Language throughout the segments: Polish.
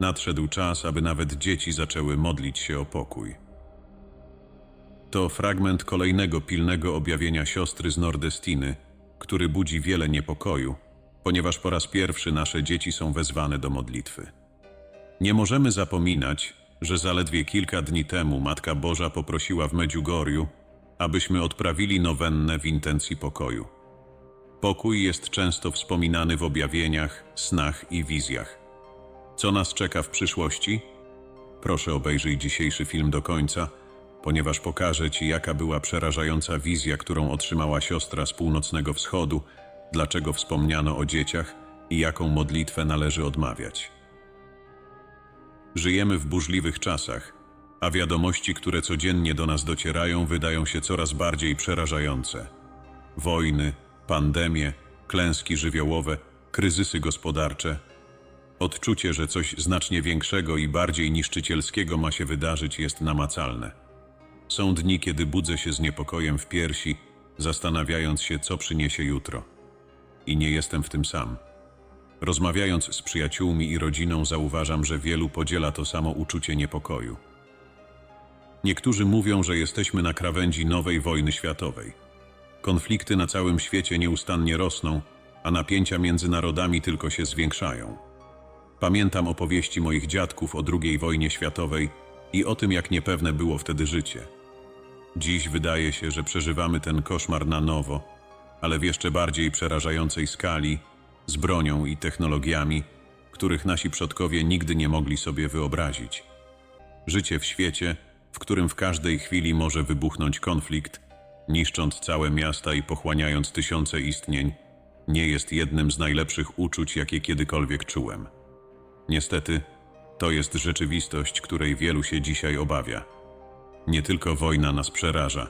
Nadszedł czas, aby nawet dzieci zaczęły modlić się o pokój. To fragment kolejnego pilnego objawienia siostry z Nordestiny, który budzi wiele niepokoju, ponieważ po raz pierwszy nasze dzieci są wezwane do modlitwy. Nie możemy zapominać, że zaledwie kilka dni temu Matka Boża poprosiła w Medjugorju, abyśmy odprawili nowennę w intencji pokoju. Pokój jest często wspominany w objawieniach, snach i wizjach. Co nas czeka w przyszłości? Proszę obejrzyj dzisiejszy film do końca, ponieważ pokażę Ci, jaka była przerażająca wizja, którą otrzymała siostra z północnego wschodu, dlaczego wspomniano o dzieciach i jaką modlitwę należy odmawiać. Żyjemy w burzliwych czasach, a wiadomości, które codziennie do nas docierają, wydają się coraz bardziej przerażające. Wojny, pandemie, klęski żywiołowe, kryzysy gospodarcze. Odczucie, że coś znacznie większego i bardziej niszczycielskiego ma się wydarzyć, jest namacalne. Są dni, kiedy budzę się z niepokojem w piersi, zastanawiając się, co przyniesie jutro. I nie jestem w tym sam. Rozmawiając z przyjaciółmi i rodziną, zauważam, że wielu podziela to samo uczucie niepokoju. Niektórzy mówią, że jesteśmy na krawędzi nowej wojny światowej. Konflikty na całym świecie nieustannie rosną, a napięcia między narodami tylko się zwiększają. Pamiętam opowieści moich dziadków o II wojnie światowej i o tym, jak niepewne było wtedy życie. Dziś wydaje się, że przeżywamy ten koszmar na nowo, ale w jeszcze bardziej przerażającej skali, z bronią i technologiami, których nasi przodkowie nigdy nie mogli sobie wyobrazić. Życie w świecie, w którym w każdej chwili może wybuchnąć konflikt, niszcząc całe miasta i pochłaniając tysiące istnień, nie jest jednym z najlepszych uczuć, jakie kiedykolwiek czułem. Niestety, to jest rzeczywistość, której wielu się dzisiaj obawia. Nie tylko wojna nas przeraża.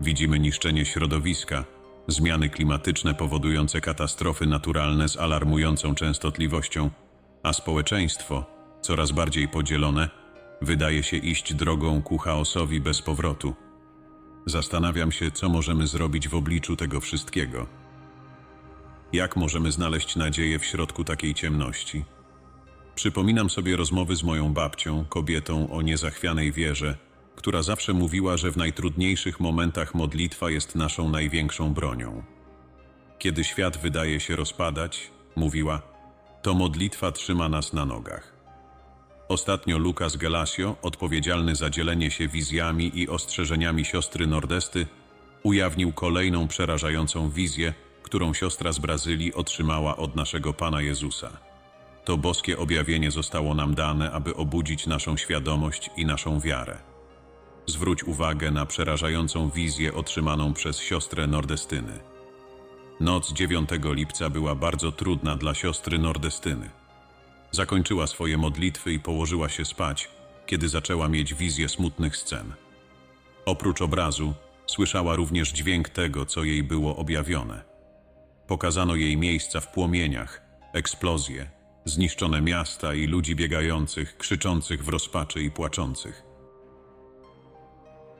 Widzimy niszczenie środowiska, zmiany klimatyczne powodujące katastrofy naturalne z alarmującą częstotliwością, a społeczeństwo, coraz bardziej podzielone, wydaje się iść drogą ku chaosowi bez powrotu. Zastanawiam się, co możemy zrobić w obliczu tego wszystkiego. Jak możemy znaleźć nadzieję w środku takiej ciemności? Przypominam sobie rozmowy z moją babcią, kobietą o niezachwianej wierze, która zawsze mówiła, że w najtrudniejszych momentach modlitwa jest naszą największą bronią. Kiedy świat wydaje się rozpadać, mówiła, to modlitwa trzyma nas na nogach. Ostatnio Lukas Gelasio, odpowiedzialny za dzielenie się wizjami i ostrzeżeniami siostry Nordesty, ujawnił kolejną przerażającą wizję, którą siostra z Brazylii otrzymała od naszego Pana Jezusa. To boskie objawienie zostało nam dane, aby obudzić naszą świadomość i naszą wiarę. Zwróć uwagę na przerażającą wizję otrzymaną przez siostrę Nordestyny. Noc 9 lipca była bardzo trudna dla siostry Nordestyny. Zakończyła swoje modlitwy i położyła się spać, kiedy zaczęła mieć wizję smutnych scen. Oprócz obrazu, słyszała również dźwięk tego, co jej było objawione. Pokazano jej miejsca w płomieniach, eksplozje, zniszczone miasta i ludzi biegających, krzyczących w rozpaczy i płaczących.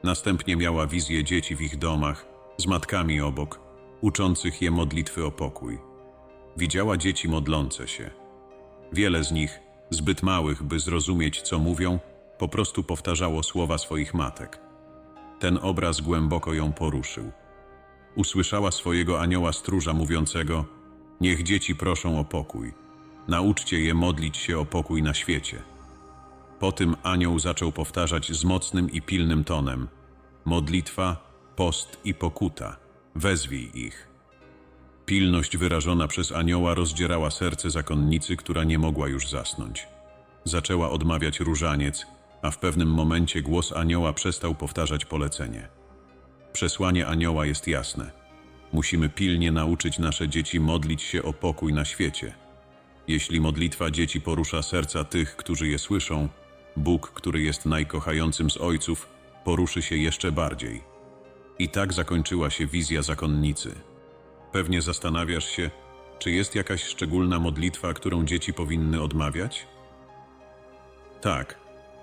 Następnie miała wizję dzieci w ich domach, z matkami obok, uczących je modlitwy o pokój. Widziała dzieci modlące się. Wiele z nich, zbyt małych, by zrozumieć, co mówią, po prostu powtarzało słowa swoich matek. Ten obraz głęboko ją poruszył. Usłyszała swojego anioła stróża mówiącego: Niech dzieci proszą o pokój. Nauczcie je modlić się o pokój na świecie. Po tym anioł zaczął powtarzać z mocnym i pilnym tonem: Modlitwa, post i pokuta, wezwij ich. Pilność wyrażona przez anioła rozdzierała serce zakonnicy, która nie mogła już zasnąć. Zaczęła odmawiać różaniec, a w pewnym momencie głos anioła przestał powtarzać polecenie. Przesłanie anioła jest jasne. Musimy pilnie nauczyć nasze dzieci modlić się o pokój na świecie. Jeśli modlitwa dzieci porusza serca tych, którzy je słyszą, Bóg, który jest najkochającym z ojców, poruszy się jeszcze bardziej. I tak zakończyła się wizja zakonnicy. Pewnie zastanawiasz się, czy jest jakaś szczególna modlitwa, którą dzieci powinny odmawiać? Tak,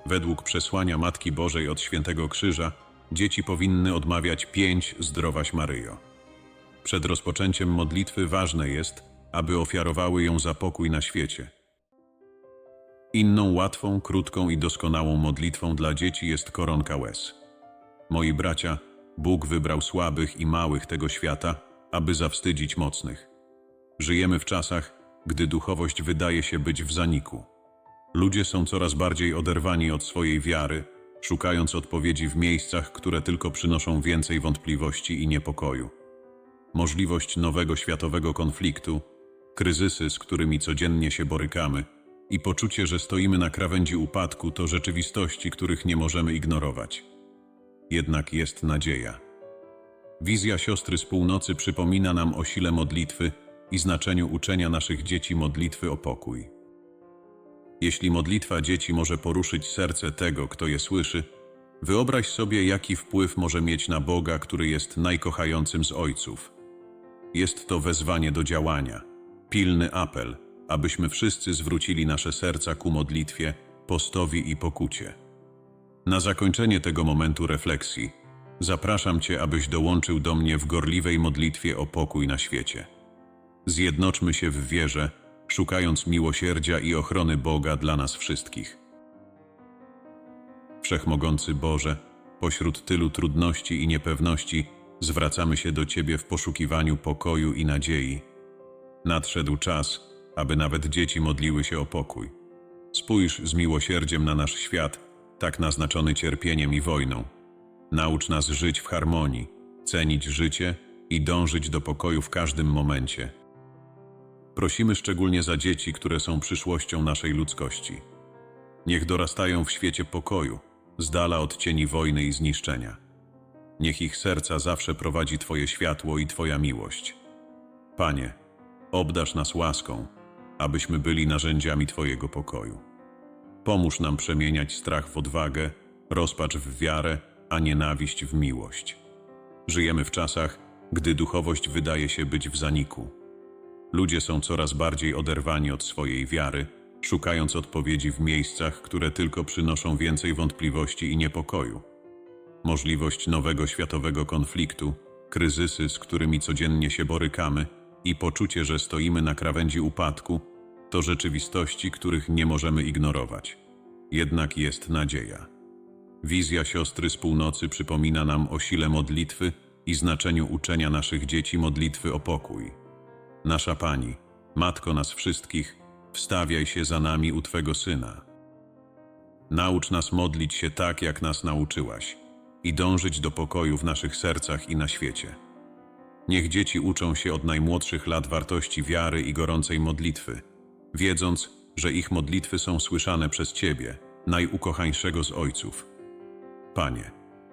według przesłania Matki Bożej od Świętego Krzyża, dzieci powinny odmawiać pięć Zdrowaś Maryjo. Przed rozpoczęciem modlitwy ważne jest, aby ofiarowały ją za pokój na świecie. Inną łatwą, krótką i doskonałą modlitwą dla dzieci jest koronka łez. Moi bracia, Bóg wybrał słabych i małych tego świata, aby zawstydzić mocnych. Żyjemy w czasach, gdy duchowość wydaje się być w zaniku. Ludzie są coraz bardziej oderwani od swojej wiary, szukając odpowiedzi w miejscach, które tylko przynoszą więcej wątpliwości i niepokoju. Możliwość nowego światowego konfliktu, kryzysy, z którymi codziennie się borykamy, i poczucie, że stoimy na krawędzi upadku, to rzeczywistości, których nie możemy ignorować. Jednak jest nadzieja. Wizja siostry z północy przypomina nam o sile modlitwy i znaczeniu uczenia naszych dzieci modlitwy o pokój. Jeśli modlitwa dzieci może poruszyć serce tego, kto je słyszy, wyobraź sobie, jaki wpływ może mieć na Boga, który jest najkochającym z ojców. Jest to wezwanie do działania, pilny apel, abyśmy wszyscy zwrócili nasze serca ku modlitwie, postowi i pokucie. Na zakończenie tego momentu refleksji, zapraszam Cię, abyś dołączył do mnie w gorliwej modlitwie o pokój na świecie. Zjednoczmy się w wierze, szukając miłosierdzia i ochrony Boga dla nas wszystkich. Wszechmogący Boże, pośród tylu trudności i niepewności zwracamy się do Ciebie w poszukiwaniu pokoju i nadziei. Nadszedł czas, aby nawet dzieci modliły się o pokój. Spójrz z miłosierdziem na nasz świat, tak naznaczony cierpieniem i wojną. Naucz nas żyć w harmonii, cenić życie i dążyć do pokoju w każdym momencie. Prosimy szczególnie za dzieci, które są przyszłością naszej ludzkości. Niech dorastają w świecie pokoju, z dala od cieni wojny i zniszczenia. Niech ich serca zawsze prowadzi Twoje światło i Twoja miłość. Panie, obdasz nas łaską, abyśmy byli narzędziami Twojego pokoju. Pomóż nam przemieniać strach w odwagę, rozpacz w wiarę, a nienawiść w miłość. Żyjemy w czasach, gdy duchowość wydaje się być w zaniku. Ludzie są coraz bardziej oderwani od swojej wiary, szukając odpowiedzi w miejscach, które tylko przynoszą więcej wątpliwości i niepokoju. Możliwość nowego światowego konfliktu, kryzysy, z którymi codziennie się borykamy, i poczucie, że stoimy na krawędzi upadku, to rzeczywistości, których nie możemy ignorować. Jednak jest nadzieja. Wizja siostry z północy przypomina nam o sile modlitwy i znaczeniu uczenia naszych dzieci modlitwy o pokój. Nasza Pani, Matko nas wszystkich, wstawiaj się za nami u Twego Syna. Naucz nas modlić się tak, jak nas nauczyłaś i dążyć do pokoju w naszych sercach i na świecie. Niech dzieci uczą się od najmłodszych lat wartości wiary i gorącej modlitwy, wiedząc, że ich modlitwy są słyszane przez Ciebie, najukochańszego z Ojców. Panie,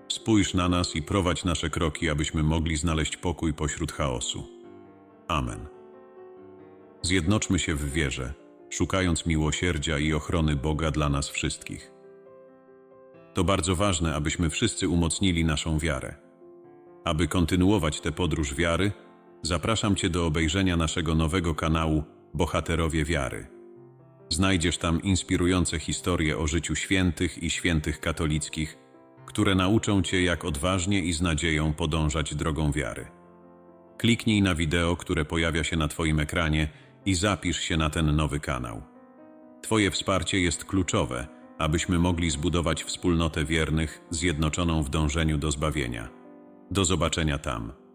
spójrz na nas i prowadź nasze kroki, abyśmy mogli znaleźć pokój pośród chaosu. Amen. Zjednoczmy się w wierze, szukając miłosierdzia i ochrony Boga dla nas wszystkich. To bardzo ważne, abyśmy wszyscy umocnili naszą wiarę. Aby kontynuować tę podróż wiary, zapraszam Cię do obejrzenia naszego nowego kanału Bohaterowie Wiary. Znajdziesz tam inspirujące historie o życiu świętych i świętych katolickich, które nauczą Cię, jak odważnie i z nadzieją podążać drogą wiary. Kliknij na wideo, które pojawia się na Twoim ekranie i zapisz się na ten nowy kanał. Twoje wsparcie jest kluczowe, abyśmy mogli zbudować wspólnotę wiernych zjednoczoną w dążeniu do zbawienia. Do zobaczenia tam.